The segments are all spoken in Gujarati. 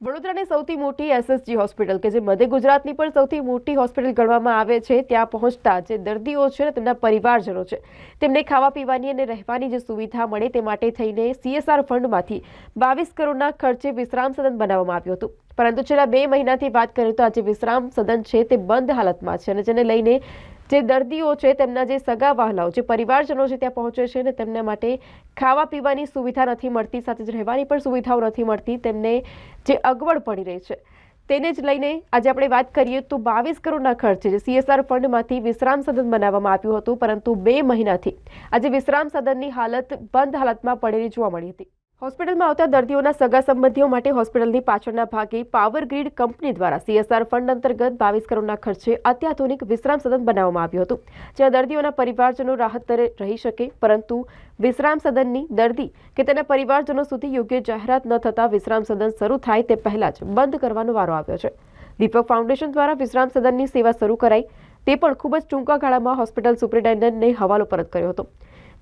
વડોદરાની સૌથી મોટી એસએસજી હોસ્પિટલ કે જે મધ્ય ગુજરાતની પણ સૌથી મોટી હોસ્પિટલ ગણવામાં આવે છે, ત્યાં પહોંચતા જે દર્દીઓ છે ને તેમના પરિવારજનો છે, તેમને ખાવા પીવાની અને રહેવાની જે સુવિધા મળે તે માટે થઈને સીએસઆર ફંડમાંથી બાવીસ કરોડના ખર્ચે વિશ્રામ સદન બનાવવામાં આવ્યું હતું. પરંતુ છેલ્લા બે મહિનાથી વાત કરીએ તો આજે વિશ્રામ સદન છે તે બંધ હાલતમાં છે અને જેને લઈને જે દર્દીઓ છે, તેમના જે સગા વહાલાઓ, જે પરિવારજનો છે ત્યાં પહોંચે છે ને તેમના માટે ખાવા પીવાની સુવિધા નથી મળતી, સાથે જ રહેવાની પણ સુવિધાઓ નથી મળતી, તેમને જે અગવડ પડી રહી છે, તેને જ લઈને આજે આપણે વાત કરીએ તો બાવીસ કરોડના ખર્ચે જે સીએસઆર ફંડમાંથી વિશ્રામ સદન બનાવવામાં આવ્યું હતું, પરંતુ બે મહિનાથી આજે વિશ્રામ સદનની હાલત બંધ હાલતમાં પડેલી જોવા મળી હતી. હોસ્પિટલમાં આવતા દર્દીઓના સગા સંબંધીઓ માટે હોસ્પિટલની પાછળના ભાગે પાવર ગ્રીડ કંપની દ્વારા સીએસઆર ફંડ અંતર્ગત બાવીસ કરોડના ખર્ચે અત્યાધુનિક વિશ્રામ સદન બનાવવામાં આવ્યું હતું, જ્યાં દર્દીઓના પરિવારજનો રાહત દરે રહી શકે, પરંતુ વિશ્રામ સદનની દર્દી કે તેના પરિવારજનો સુધી યોગ્ય જાહેરાત ન થતાં વિશ્રામ સદન શરૂ થાય તે પહેલા જ બંધ કરવાનો વારો આવ્યો છે. દીપક ફાઉન્ડેશન દ્વારા વિશ્રામ સદનની સેવા શરૂ કરાઈ, તે પણ ખૂબ જ ટૂંકા ગાળામાં હોસ્પિટલ સુપ્રિન્ટેન્ડન્ટને હવાલો પરત કર્યો હતો.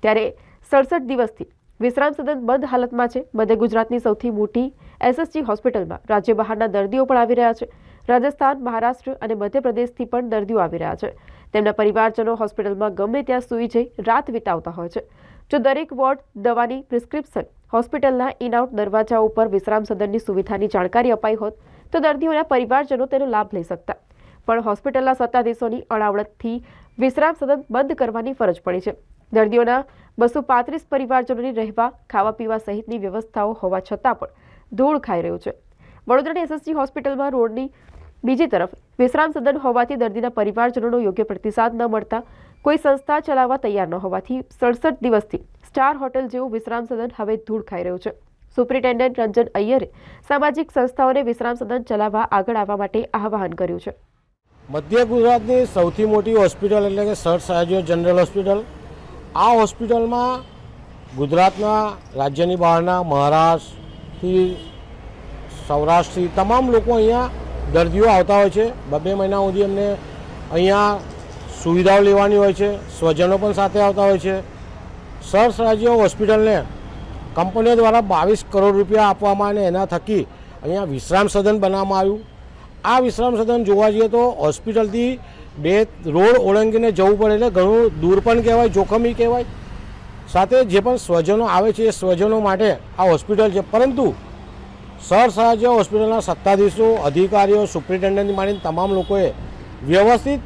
ત્યારે સડસઠ દિવસથી વિશ્રામ સદન બંધ હાલતમાં છે. મધ્ય ગુજરાતની સૌથી મોટી એસએસજી હોસ્પિટલમાં રાજ્ય બહારના દર્દીઓ પણ આવી રહ્યા છે. રાજસ્થાન, મહારાષ્ટ્ર અને મધ્યપ્રદેશથી પણ દર્દીઓ આવી રહ્યા છે. તેમના પરિવારજનો હોસ્પિટલમાં ગમે ત્યાં સૂઈ જઈ રાત વિતાવતા હોય છે. જો દરેક વોર્ડ, દવાની પ્રિસ્ક્રિપ્શન હોસ્પિટલના ઇનઆઉટ દરવાજા ઉપર વિશ્રામ સદનની સુવિધાની જાણકારી અપાઈ હોત, તો દર્દીઓના પરિવારજનો તેનો લાભ લઈ શકતા. પણ હોસ્પિટલના સત્તાધીશોની અણાવડતથી વિશ્રામ સદન બંધ કરવાની ફરજ પડી છે. દર્દીઓના બસો પાંત્રીસ પરિવારજનોની રહેવા, ખાવા પીવા સહિતની વ્યવસ્થાઓ હોવા છતાં પણ ધૂળ ખાઈ રહ્યું છે. વડોદરાની એસએસજી હોસ્પિટલમાં રોડની બીજી તરફ વિશ્રામ સદન હોવાથી દર્દીના પરિવારજનોનો યોગ્ય પ્રતિસાદ ન મળતા કોઈ સંસ્થા ચલાવવા તૈયાર ન હોવાથી સડસઠ દિવસથી સ્ટાર હોટેલ જેવું વિશ્રામ સદન હવે ધૂળ ખાઈ રહ્યું છે. સુપ્રિન્ટેન્ડન્ટ રંજન અય્યરે સામાજિક સંસ્થાઓને વિશ્રામ સદન ચલાવવા આગળ આવવા માટે આહ્વાન કર્યું છે. મધ્ય ગુજરાતની સૌથી મોટી હોસ્પિટલ એટલે કે સર સયાજીઓ જનરલ હોસ્પિટલ. આ હોસ્પિટલમાં ગુજરાતના, રાજ્યની બહારના મહારાષ્ટ્રથી, સૌરાષ્ટ્રથી તમામ લોકો અહીંયા દર્દીઓ આવતા હોય છે. બબે મહિના સુધી એમને અહીંયા સુવિધાઓ લેવાની હોય છે, સ્વજનો પણ સાથે આવતા હોય છે. સર રાજ્ય હોસ્પિટલને કંપનીઓ દ્વારા બાવીસ કરોડ રૂપિયા આપવામાં અને એના થકી અહીંયા વિશ્રામ સદન બનાવવામાં આવ્યું. આ વિશ્રામ સદન જોવા જઈએ તો હોસ્પિટલથી બે રોડ ઓળંગીને જવું પડે એટલે ઘણું દૂર પણ કહેવાય, જોખમી કહેવાય. સાથે જે પણ સ્વજનો આવે છે એ સ્વજનો માટે આ હોસ્પિટલ છે. પરંતુ સર હોસ્પિટલના સત્તાધીશો, અધિકારીઓ સુપ્રિન્ટેન્ડન્ટથી માંડીને તમામ લોકોએ વ્યવસ્થિત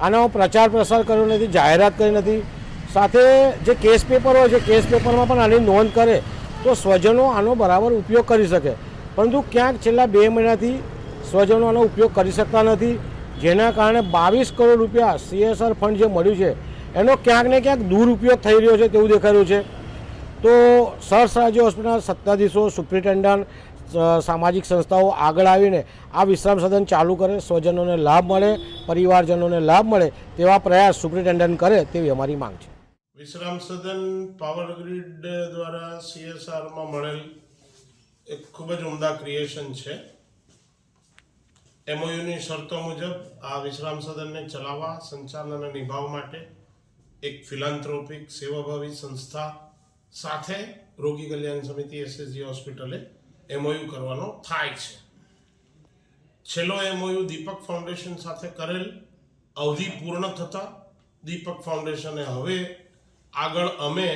આનો પ્રચાર પ્રસાર કર્યો નથી, જાહેરાત કરી નથી. સાથે જે કેસ પેપર હોય છે, કેસ પેપરમાં પણ આની નોંધ કરે તો સ્વજનો આનો બરાબર ઉપયોગ કરી શકે. પરંતુ ક્યાંક છેલ્લા બે મહિનાથી સ્વજનો આનો ઉપયોગ કરી શકતા નથી. જેના કારણે બાવીસ કરોડ રૂપિયા સીએસઆર ફંડ જે મળ્યું છે, એનો ક્યાંક ને ક્યાંક દુરુપયોગ થઈ રહ્યો છે તેવું દેખાઈ રહ્યું છે. તો સર રાજ્ય હોસ્પિટલના સત્તાધીશો, સુપ્રિન્ટેન્ડન્ટ સામાજિક સંસ્થાઓ આગળ આવીને આ વિશ્રામ સદન ચાલુ કરે, સ્વજનોને લાભ મળે, પરિવારજનોને લાભ મળે તેવા પ્રયાસ સુપ્રિન્ટેન્ડન્ટ કરે તેવી અમારી માંગ છે. વિશ્રામ સદન પાવર ગ્રીડ દ્વારા સીએસઆરમાં મળેલ એક ખૂબ જ ઉમદા ક્રિએશન છે. એમઓયુની શરતો મુજબ આ વિશ્રામ સદનને ચલાવવા, સંચાલન અને નિભાવ માટે એક ફિલાન્થ્રોપિક સેવાભાવી સંસ્થા સાથે રોગી કલ્યાણ સમિતિ એસએસજી હોસ્પિટલે એમઓયુ કરવાનો થાય છે. છેલ્લો એમઓયુ દીપક ફાઉન્ડેશન સાથે કરેલ અવધિ પૂર્ણ થતાં દીપક ફાઉન્ડેશને હવે આગળ અમે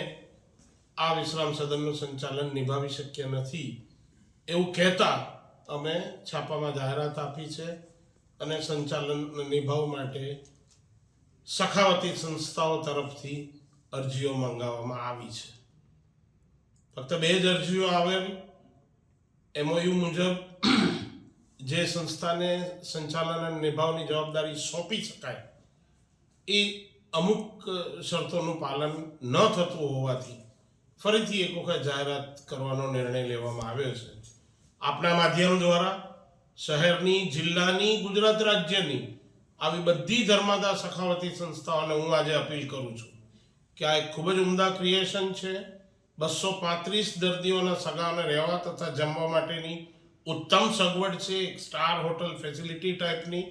આ વિશ્રામ સદનનું સંચાલન નિભાવી શક્ય નથી એવું કહેતા અમે છાપામાં જાહેરાત આપી છે અને સંચાલન નિભાવ માટે સખાવતી સંસ્થાઓ તરફથી અરજીઓ મંગાવવામાં આવી છે. ફક્ત બે જ અરજીઓ આવેલ એમઓયુ મુજબ જે સંસ્થાને સંચાલન અને નિભાવની જવાબદારી સોંપી શકાય, એ અમુક શરતોનું પાલન ન થતું હોવાથી ફરીથી એક વખત જાહેરાત કરવાનો નિર્ણય લેવામાં આવ્યો છે. આપણા માધ્યમ દ્વારા શહેરની, જિલ્લાની, ગુજરાત રાજ્યની આવી બધી ધર્માદા સખાવતી સંસ્થાઓને હું આજે અપીલ કરું છું કે આ એક ખૂબ જ ઉમદા ક્રિએશન છે. બસો પાંત્રીસ દર્દીઓના સગાને રહેવા તથા જમવા માટેની ઉત્તમ સગવડ છે. એક સ્ટાર હોટલ ફેસિલિટી ટાઈપની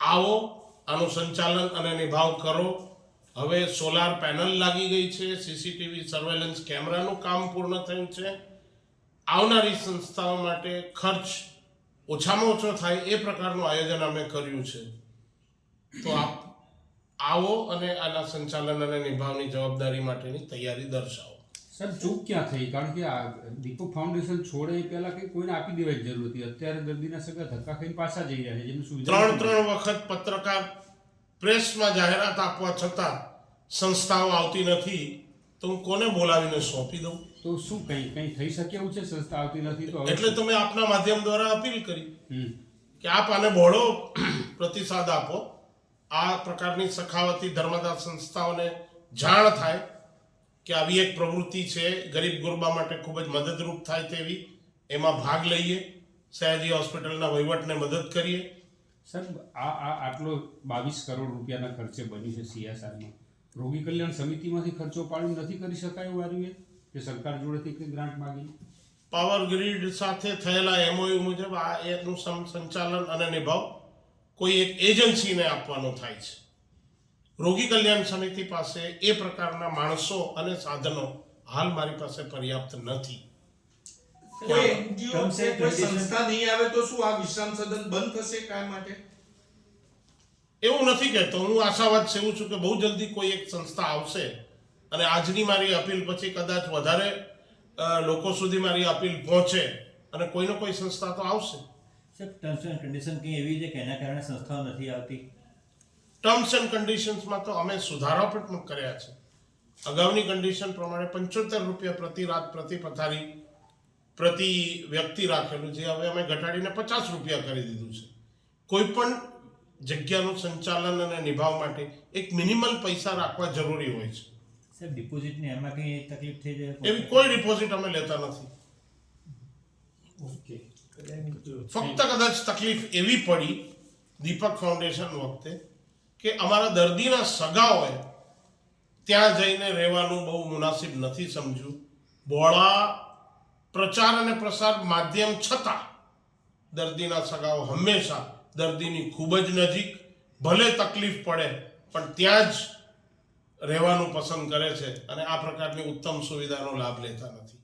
આવો, આનું સંચાલન અને નિભાવ કરો. હવે સોલાર પેનલ લાગી ગઈ છે. સીસીટીવી સર્વેલન્સ કેમેરાનું કામ પૂર્ણ થયું છે. આવનારી સંસ્થાઓ માટે ખર્ચ ઓછામાં ઓછો થાય એ પ્રકારનું આયોજન અમે કર્યું છે. તો આપ આવો અને આના સંચાલન અને નિભાવની જવાબદારી માટેની તૈયારી દર્શાવો. સાહેબ ચૂક ક્યાં થઈ? કારણ કે આ દીપક ફાઉન્ડેશન છોડે એ પહેલા કંઈ કોઈને આપી દેવાની જરૂર હતી. અત્યારે દર્દીના સગા ધક્કા ખાઈને પાછા જઈ રહ્યા છે જેની સુવિધા ત્રણ ત્રણ વખત પત્રકાર પ્રેસમાં જાહેરાત આપવા છતાં સંસ્થાઓ આવતી નથી. તો હું કોને બોલાવીને સોંપી દઉં? તો શું કંઈ કંઈ થઈ શકે એવું છે? સંસ્થા આવતી નથી તો એટલે તમે આપના માધ્યમ દ્વારા અપીલ કરી. કે આપ આને બહોળો પ્રતિસાદ આપો. આ પ્રકારની સખાવતી ધર્મદાસ સંસ્થાઓને જાણ થાય કે આવી એક પ્રવૃત્તિ છે ગરીબ ગુરબા માટે ખૂબ જ મદદરૂપ થાય તેવી. એમાં ભાગ લઈએ સયાજી હોસ્પિટલના વહીવટને મદદ કરીએ. સર આ આ આટલો બાવીસ કરોડ રૂપિયાના ખર્ચે બન્યું છે સીએસઆરમાં રોગી કલ્યાણ સમિતિમાંથી ખર્ચો પાડી નથી કરી શકાય એવું આવ્યું કે સરકાર જોડેથી કંઈ ગ્રાન્ટ માગી? પાવર ગ્રીડ સાથે થયેલા એમઓયુ મુજબ આ એનું સંચાલન અને નિભાવ કોઈ એક એજન્સીને આપવાનો થાય છે. રોગી કલ્યાણ સમિતિ પાસે એ પ્રકારના માણસો અને સાધનો હાલ મારી પાસે પર્યાપ્ત નથી. કોઈ કોઈ સંસ્થા નહીં આવે તો શું આ વિશ્રામ સદન બંધ થશે કાય માટે? એવું નથી કહેતો હું આશાવાદ સેવું છું કે બહુ જલ્દી કોઈ એક સંસ્થા આવશે. અને આજની મારી અપીલ પછી કદાચ વધારે લોકો સુધી મારી અપીલ પહોંચે અને કોઈનો કોઈ સંસ્થા તો આવશે. ટર્મ્સ એન્ડ કન્ડિશન કંઈ એવી છે કે એના કારણે સંસ્થાઓ નથી આવતી? ટર્મ્સ એન્ડ કન્ડિશન્સમાં તો અમે સુધારા પણ કર્યા છે. અગાઉની કન્ડિશન પ્રમાણે પંચોતેર રૂપિયા પ્રતિ રાત પ્રતિ પથારી પ્રતિ વ્યક્તિ રાખેલું જે હવે અમે ઘટાડીને પચાસ રૂપિયા કરી દીધું છે. કોઈ પણ જગ્યાનું સંચાલન અને નિભાવ માટે એક મિનિમલ પૈસા રાખવા જરૂરી હોય છે. સર ડિપોઝિટની એમાં કંઈ તકલીફ થઈ જાય? એવી કોઈ ડિપોઝિટ અમે લેતા નથી. ઓકે. ફક્ત કદાચ તકલીફ એવી પડી દીપક ફાઉન્ડેશન વખતે કે અમારા દર્દીના સગાઓએ ત્યાં જઈને રહેવાનું બહુ મુનાસિબ નથી સમજ્યું. બોળા પ્રચાર અને પ્રસાર માધ્યમ છતાં દર્દીના સગાઓ હંમેશા દર્દીની ખૂબ જ નજીક, ભલે તકલીફ પડે, પણ ત્યાં જ રહેવાનું પસંદ કરે છે અને આ પ્રકારની ઉત્તમ સુવિધાનો લાભ લેતા નથી.